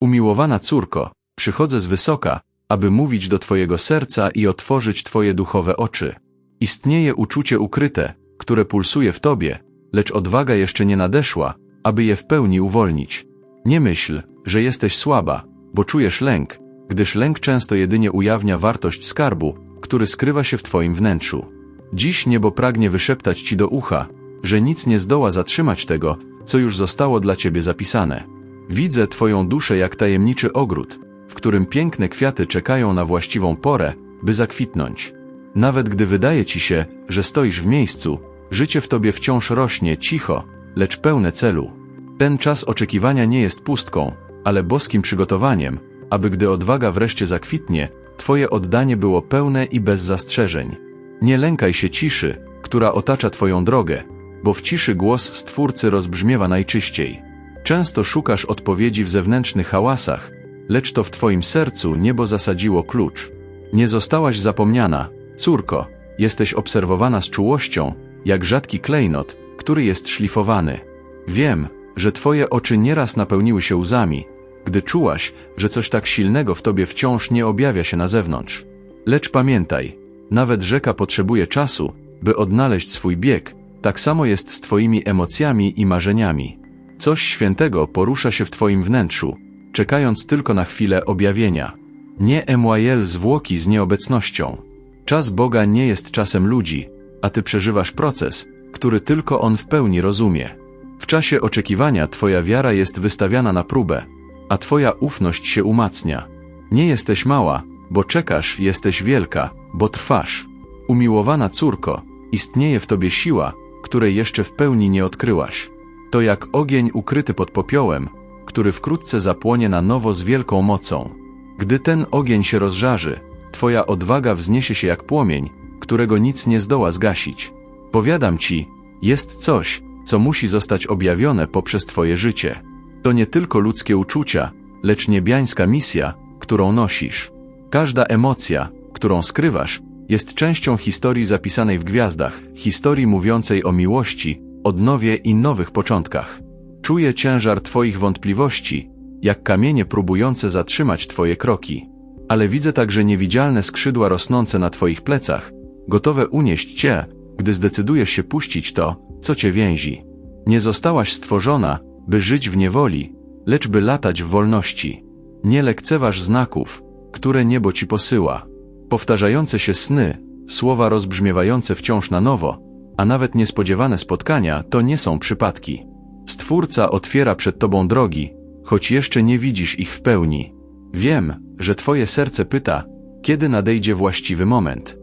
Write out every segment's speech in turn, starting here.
Umiłowana córko, przychodzę z wysoka, aby mówić do Twojego serca i otworzyć Twoje duchowe oczy. Istnieje uczucie ukryte, które pulsuje w Tobie, lecz odwaga jeszcze nie nadeszła, aby je w pełni uwolnić. Nie myśl, że jesteś słaba, bo czujesz lęk, gdyż lęk często jedynie ujawnia wartość skarbu, który skrywa się w Twoim wnętrzu. Dziś niebo pragnie wyszeptać Ci do ucha, że nic nie zdoła zatrzymać tego, co już zostało dla Ciebie zapisane. Widzę Twoją duszę jak tajemniczy ogród, w którym piękne kwiaty czekają na właściwą porę, by zakwitnąć. Nawet gdy wydaje Ci się, że stoisz w miejscu, życie w Tobie wciąż rośnie cicho, lecz pełne celu. Ten czas oczekiwania nie jest pustką, ale boskim przygotowaniem, aby gdy odwaga wreszcie zakwitnie, Twoje oddanie było pełne i bez zastrzeżeń. Nie lękaj się ciszy, która otacza Twoją drogę, bo w ciszy głos Stwórcy rozbrzmiewa najczyściej. Często szukasz odpowiedzi w zewnętrznych hałasach, lecz to w Twoim sercu niebo zasadziło klucz. Nie zostałaś zapomniana, córko, jesteś obserwowana z czułością, jak rzadki klejnot, który jest szlifowany. Wiem, że Twoje oczy nieraz napełniły się łzami, gdy czułaś, że coś tak silnego w Tobie wciąż nie objawia się na zewnątrz. Lecz pamiętaj, nawet rzeka potrzebuje czasu, by odnaleźć swój bieg, tak samo jest z Twoimi emocjami i marzeniami. Coś świętego porusza się w Twoim wnętrzu, czekając tylko na chwilę objawienia. Nie Emmanuel zwłoki z nieobecnością. Czas Boga nie jest czasem ludzi, a Ty przeżywasz proces, który tylko On w pełni rozumie. W czasie oczekiwania Twoja wiara jest wystawiana na próbę, a Twoja ufność się umacnia. Nie jesteś mała, bo czekasz, jesteś wielka, bo trwasz. Umiłowana córko, istnieje w Tobie siła, której jeszcze w pełni nie odkryłaś. To jak ogień ukryty pod popiołem, który wkrótce zapłonie na nowo z wielką mocą. Gdy ten ogień się rozżarzy, Twoja odwaga wzniesie się jak płomień, którego nic nie zdoła zgasić. Powiadam Ci, jest coś, co musi zostać objawione poprzez Twoje życie. To nie tylko ludzkie uczucia, lecz niebiańska misja, którą nosisz. Każda emocja, którą skrywasz, jest częścią historii zapisanej w gwiazdach, historii mówiącej o miłości, odnowie i nowych początkach. Czuję ciężar Twoich wątpliwości, jak kamienie próbujące zatrzymać Twoje kroki. Ale widzę także niewidzialne skrzydła rosnące na Twoich plecach, gotowe unieść Cię, gdy zdecydujesz się puścić to, co Cię więzi. Nie zostałaś stworzona, by żyć w niewoli, lecz by latać w wolności. Nie lekceważ znaków, które niebo Ci posyła. Powtarzające się sny, słowa rozbrzmiewające wciąż na nowo, a nawet niespodziewane spotkania to nie są przypadki. Stwórca otwiera przed Tobą drogi, choć jeszcze nie widzisz ich w pełni. Wiem, że Twoje serce pyta, kiedy nadejdzie właściwy moment.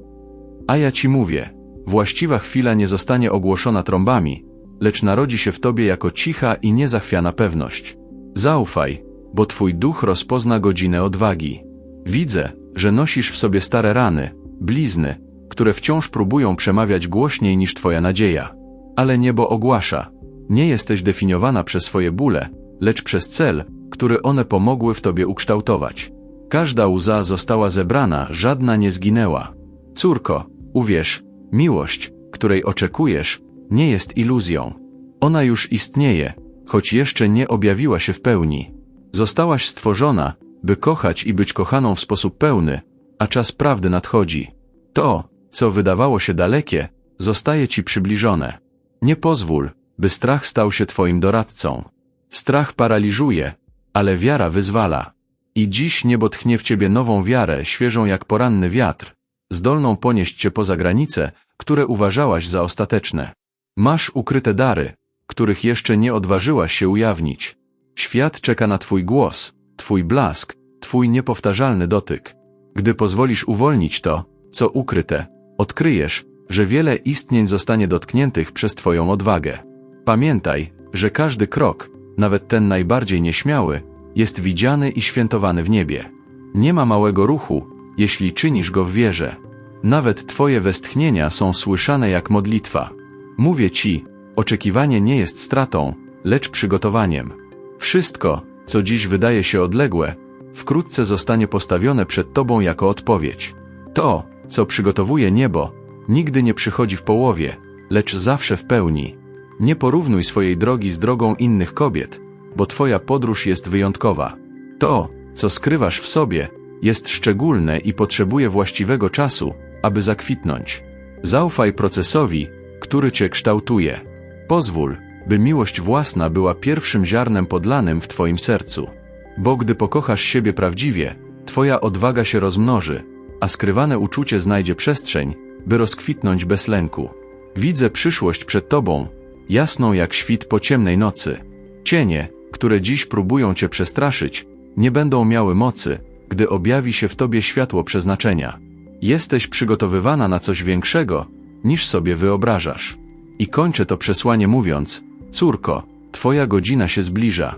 A ja Ci mówię, właściwa chwila nie zostanie ogłoszona trąbami, lecz narodzi się w Tobie jako cicha i niezachwiana pewność. Zaufaj, bo Twój duch rozpozna godzinę odwagi. Widzę, że nosisz w sobie stare rany, blizny, które wciąż próbują przemawiać głośniej niż Twoja nadzieja. Ale niebo ogłasza, nie jesteś definiowana przez swoje bóle, lecz przez cel, który one pomogły w Tobie ukształtować. Każda łza została zebrana, żadna nie zginęła. Córko, uwierz, miłość, której oczekujesz, nie jest iluzją. Ona już istnieje, choć jeszcze nie objawiła się w pełni. Zostałaś stworzona, by kochać i być kochaną w sposób pełny, a czas prawdy nadchodzi. To, co wydawało się dalekie, zostaje ci przybliżone. Nie pozwól, by strach stał się twoim doradcą. Strach paraliżuje, ale wiara wyzwala. I dziś niebo tchnie w ciebie nową wiarę, świeżą jak poranny wiatr, zdolną ponieść cię poza granice, które uważałaś za ostateczne. Masz ukryte dary, których jeszcze nie odważyłaś się ujawnić. Świat czeka na twój głos, twój blask, twój niepowtarzalny dotyk. Gdy pozwolisz uwolnić to, co ukryte, odkryjesz, że wiele istnień zostanie dotkniętych przez twoją odwagę. Pamiętaj, że każdy krok, nawet ten najbardziej nieśmiały, jest widziany i świętowany w niebie. Nie ma małego ruchu, jeśli czynisz go w wierze. Nawet twoje westchnienia są słyszane jak modlitwa. Mówię ci, oczekiwanie nie jest stratą, lecz przygotowaniem. Wszystko, co dziś wydaje się odległe, wkrótce zostanie postawione przed tobą jako odpowiedź. To, co przygotowuje niebo, nigdy nie przychodzi w połowie, lecz zawsze w pełni. Nie porównuj swojej drogi z drogą innych kobiet, bo twoja podróż jest wyjątkowa. To, co skrywasz w sobie, jest szczególne i potrzebuje właściwego czasu, aby zakwitnąć. Zaufaj procesowi, który cię kształtuje. Pozwól, by miłość własna była pierwszym ziarnem podlanym w twoim sercu. Bo gdy pokochasz siebie prawdziwie, twoja odwaga się rozmnoży, a skrywane uczucie znajdzie przestrzeń, by rozkwitnąć bez lęku. Widzę przyszłość przed tobą, jasną jak świt po ciemnej nocy. Cienie, które dziś próbują cię przestraszyć, nie będą miały mocy, gdy objawi się w tobie światło przeznaczenia. Jesteś przygotowywana na coś większego, niż sobie wyobrażasz. I kończę to przesłanie mówiąc, córko, twoja godzina się zbliża.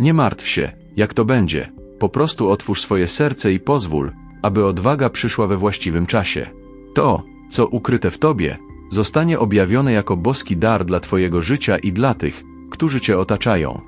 Nie martw się, jak to będzie, po prostu otwórz swoje serce i pozwól, aby odwaga przyszła we właściwym czasie. To, co ukryte w tobie, zostanie objawione jako boski dar dla twojego życia i dla tych, którzy cię otaczają.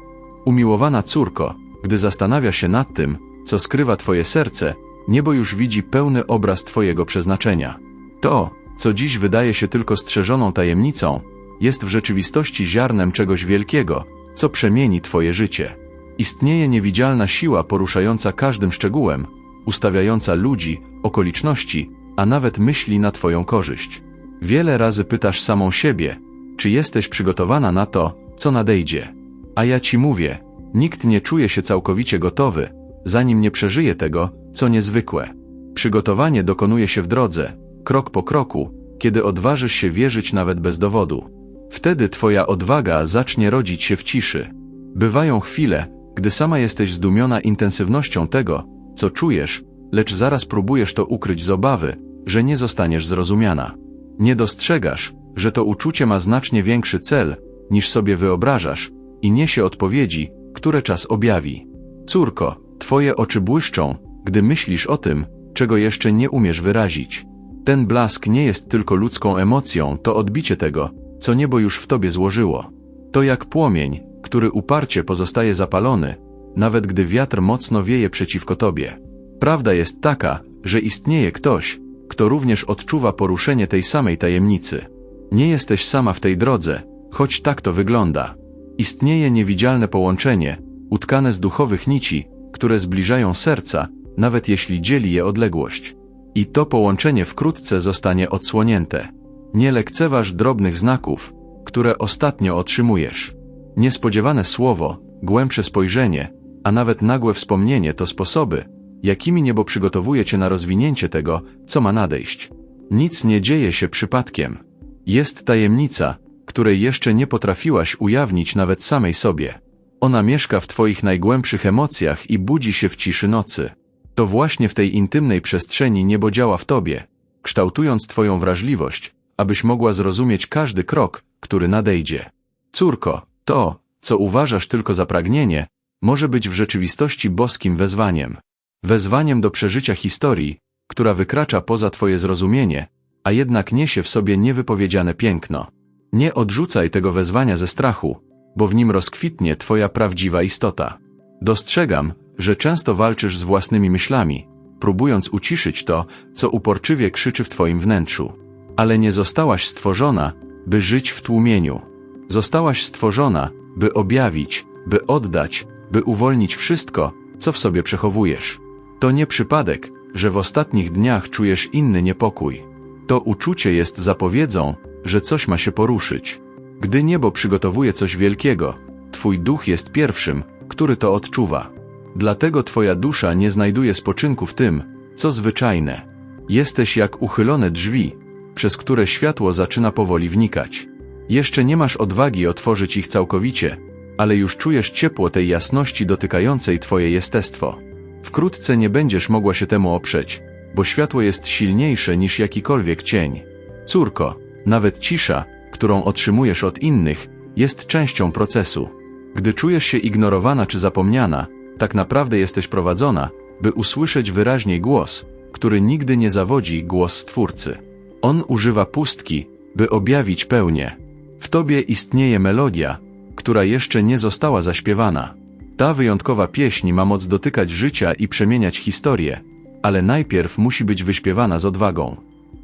Umiłowana córko, gdy zastanawia się nad tym, co skrywa twoje serce, niebo już widzi pełny obraz twojego przeznaczenia. To, co dziś wydaje się tylko strzeżoną tajemnicą, jest w rzeczywistości ziarnem czegoś wielkiego, co przemieni twoje życie. Istnieje niewidzialna siła poruszająca każdym szczegółem, ustawiająca ludzi, okoliczności, a nawet myśli na twoją korzyść. Wiele razy pytasz samą siebie, czy jesteś przygotowana na to, co nadejdzie. A ja ci mówię, nikt nie czuje się całkowicie gotowy, zanim nie przeżyje tego, co niezwykłe. Przygotowanie dokonuje się w drodze, krok po kroku, kiedy odważysz się wierzyć nawet bez dowodu. Wtedy twoja odwaga zacznie rodzić się w ciszy. Bywają chwile, gdy sama jesteś zdumiona intensywnością tego, co czujesz, lecz zaraz próbujesz to ukryć z obawy, że nie zostaniesz zrozumiana. Nie dostrzegasz, że to uczucie ma znacznie większy cel, niż sobie wyobrażasz i niesie odpowiedzi, które czas objawi. Córko, twoje oczy błyszczą, gdy myślisz o tym, czego jeszcze nie umiesz wyrazić. Ten blask nie jest tylko ludzką emocją, to odbicie tego, co niebo już w tobie złożyło. To jak płomień, który uparcie pozostaje zapalony, nawet gdy wiatr mocno wieje przeciwko tobie. Prawda jest taka, że istnieje ktoś, kto również odczuwa poruszenie tej samej tajemnicy. Nie jesteś sama w tej drodze, choć tak to wygląda. Istnieje niewidzialne połączenie, utkane z duchowych nici, które zbliżają serca, nawet jeśli dzieli je odległość. I to połączenie wkrótce zostanie odsłonięte. Nie lekceważ drobnych znaków, które ostatnio otrzymujesz. Niespodziewane słowo, głębsze spojrzenie, a nawet nagłe wspomnienie to sposoby, jakimi niebo przygotowuje cię na rozwinięcie tego, co ma nadejść. Nic nie dzieje się przypadkiem. Jest tajemnica, której jeszcze nie potrafiłaś ujawnić nawet samej sobie. Ona mieszka w twoich najgłębszych emocjach i budzi się w ciszy nocy. To właśnie w tej intymnej przestrzeni niebo działa w tobie, kształtując twoją wrażliwość, abyś mogła zrozumieć każdy krok, który nadejdzie. Córko, to, co uważasz tylko za pragnienie, może być w rzeczywistości boskim wezwaniem. Wezwaniem do przeżycia historii, która wykracza poza twoje zrozumienie, a jednak niesie w sobie niewypowiedziane piękno. Nie odrzucaj tego wezwania ze strachu, bo w nim rozkwitnie twoja prawdziwa istota. Dostrzegam, że często walczysz z własnymi myślami, próbując uciszyć to, co uporczywie krzyczy w twoim wnętrzu. Ale nie zostałaś stworzona, by żyć w tłumieniu. Zostałaś stworzona, by objawić, by oddać, by uwolnić wszystko, co w sobie przechowujesz. To nie przypadek, że w ostatnich dniach czujesz inny niepokój. To uczucie jest zapowiedzą, że coś ma się poruszyć. Gdy niebo przygotowuje coś wielkiego, Twój duch jest pierwszym, który to odczuwa. Dlatego Twoja dusza nie znajduje spoczynku w tym, co zwyczajne. Jesteś jak uchylone drzwi, przez które światło zaczyna powoli wnikać. Jeszcze nie masz odwagi otworzyć ich całkowicie, ale już czujesz ciepło tej jasności dotykającej Twoje jestestwo. Wkrótce nie będziesz mogła się temu oprzeć, bo światło jest silniejsze niż jakikolwiek cień. Córko, nawet cisza, którą otrzymujesz od innych, jest częścią procesu. Gdy czujesz się ignorowana czy zapomniana, tak naprawdę jesteś prowadzona, by usłyszeć wyraźniej głos, który nigdy nie zawodzi głos Stwórcy. On używa pustki, by objawić pełnię. W tobie istnieje melodia, która jeszcze nie została zaśpiewana. Ta wyjątkowa pieśń ma moc dotykać życia i przemieniać historię, ale najpierw musi być wyśpiewana z odwagą.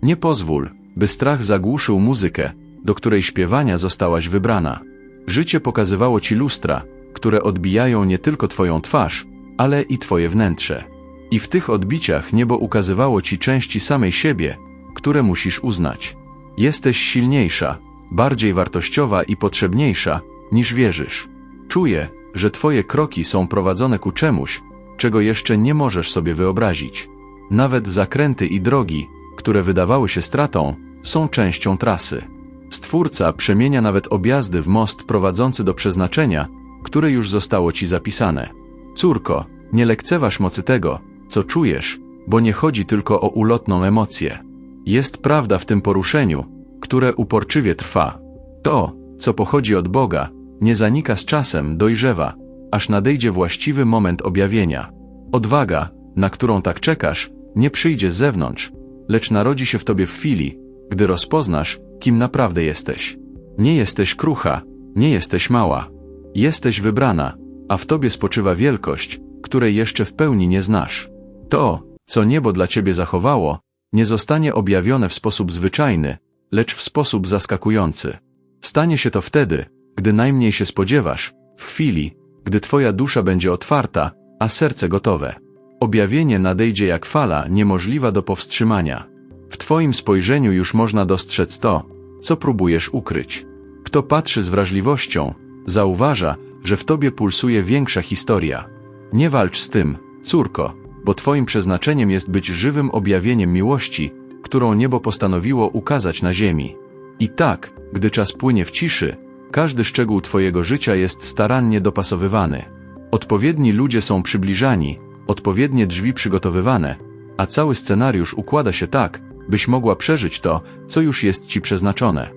Nie pozwól, by strach zagłuszył muzykę, do której śpiewania zostałaś wybrana. Życie pokazywało ci lustra, które odbijają nie tylko twoją twarz, ale i twoje wnętrze. I w tych odbiciach niebo ukazywało ci części samej siebie, które musisz uznać. Jesteś silniejsza, bardziej wartościowa i potrzebniejsza, niż wierzysz. Czuję, że twoje kroki są prowadzone ku czemuś, czego jeszcze nie możesz sobie wyobrazić. Nawet zakręty i drogi, które wydawały się stratą, są częścią trasy. Stwórca przemienia nawet objazdy w most prowadzący do przeznaczenia, które już zostało ci zapisane. Córko, nie lekceważ mocy tego, co czujesz, bo nie chodzi tylko o ulotną emocję. Jest prawda w tym poruszeniu, które uporczywie trwa. To, co pochodzi od Boga, nie zanika z czasem, dojrzewa, aż nadejdzie właściwy moment objawienia. Odwaga, na którą tak czekasz, nie przyjdzie z zewnątrz, lecz narodzi się w tobie w chwili, gdy rozpoznasz, kim naprawdę jesteś. Nie jesteś krucha, nie jesteś mała. Jesteś wybrana, a w tobie spoczywa wielkość, której jeszcze w pełni nie znasz. To, co niebo dla ciebie zachowało, nie zostanie objawione w sposób zwyczajny, lecz w sposób zaskakujący. Stanie się to wtedy, gdy najmniej się spodziewasz, w chwili, gdy twoja dusza będzie otwarta, a serce gotowe. Objawienie nadejdzie jak fala niemożliwa do powstrzymania. W twoim spojrzeniu już można dostrzec to, co próbujesz ukryć. Kto patrzy z wrażliwością, zauważa, że w tobie pulsuje większa historia. Nie walcz z tym, córko, bo twoim przeznaczeniem jest być żywym objawieniem miłości, którą niebo postanowiło ukazać na ziemi. I tak, gdy czas płynie w ciszy, każdy szczegół twojego życia jest starannie dopasowywany. Odpowiedni ludzie są przybliżani, odpowiednie drzwi przygotowywane, a cały scenariusz układa się tak, byś mogła przeżyć to, co już jest ci przeznaczone.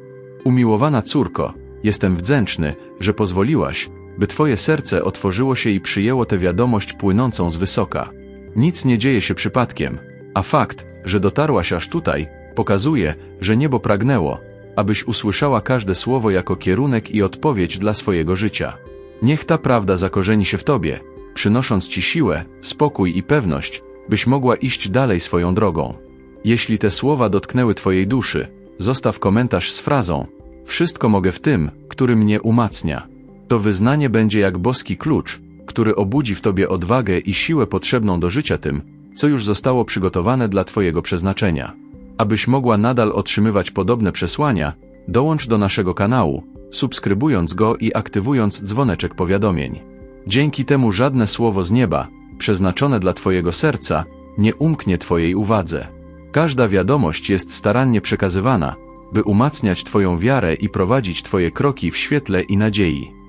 Umiłowana córko, jestem wdzięczny, że pozwoliłaś, by twoje serce otworzyło się i przyjęło tę wiadomość płynącą z wysoka. Nic nie dzieje się przypadkiem, a fakt, że dotarłaś aż tutaj, pokazuje, że niebo pragnęło, abyś usłyszała każde słowo jako kierunek i odpowiedź dla swojego życia. Niech ta prawda zakorzeni się w tobie, przynosząc ci siłę, spokój i pewność, byś mogła iść dalej swoją drogą. Jeśli te słowa dotknęły twojej duszy, zostaw komentarz z frazą: Wszystko mogę w tym, który mnie umacnia. To wyznanie będzie jak boski klucz, który obudzi w tobie odwagę i siłę potrzebną do życia tym, co już zostało przygotowane dla twojego przeznaczenia. Abyś mogła nadal otrzymywać podobne przesłania, dołącz do naszego kanału, subskrybując go i aktywując dzwoneczek powiadomień. Dzięki temu żadne słowo z nieba, przeznaczone dla Twojego serca, nie umknie Twojej uwadze. Każda wiadomość jest starannie przekazywana, by umacniać Twoją wiarę i prowadzić Twoje kroki w świetle i nadziei.